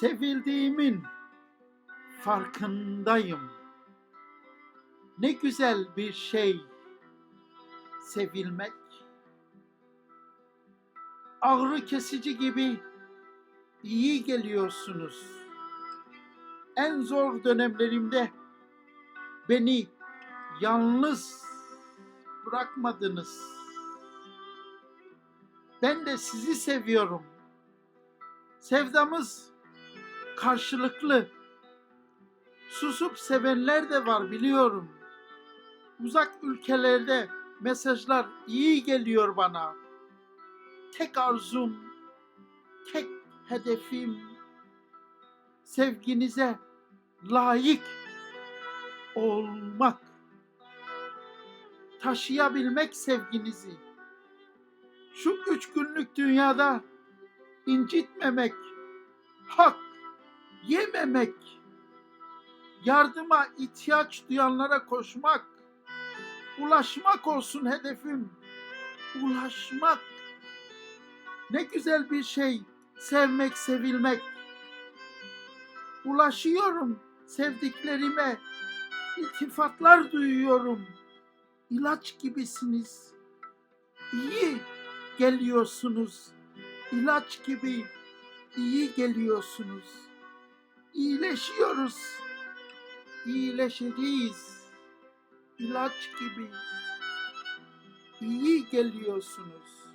Sevildiğimin farkındayım. Ne güzel bir şey sevilmek. Ağrı kesici gibi iyi geliyorsunuz. En zor dönemlerimde beni yalnız bırakmadınız. Ben de sizi seviyorum. Sevdamız karşılıklı. Susup sevenler de var biliyorum. Uzak ülkelerde mesajlar iyi geliyor bana. Tek arzum, tek hedefim sevginize layık olmak. Taşıyabilmek sevginizi. Şu üç günlük dünyada incitmemek, hak yememek, yardıma ihtiyaç duyanlara koşmak, ulaşmak olsun hedefim. Ulaşmak. Ne güzel bir şey sevmek, sevilmek. Ulaşıyorum sevdiklerime. iltifatlar duyuyorum. İlaç gibisiniz. İyi geliyorsunuz. İlaç gibi iyi geliyorsunuz. İyileşiyoruz. İyileşeceğiz. İlaç gibi iyi geliyorsunuz.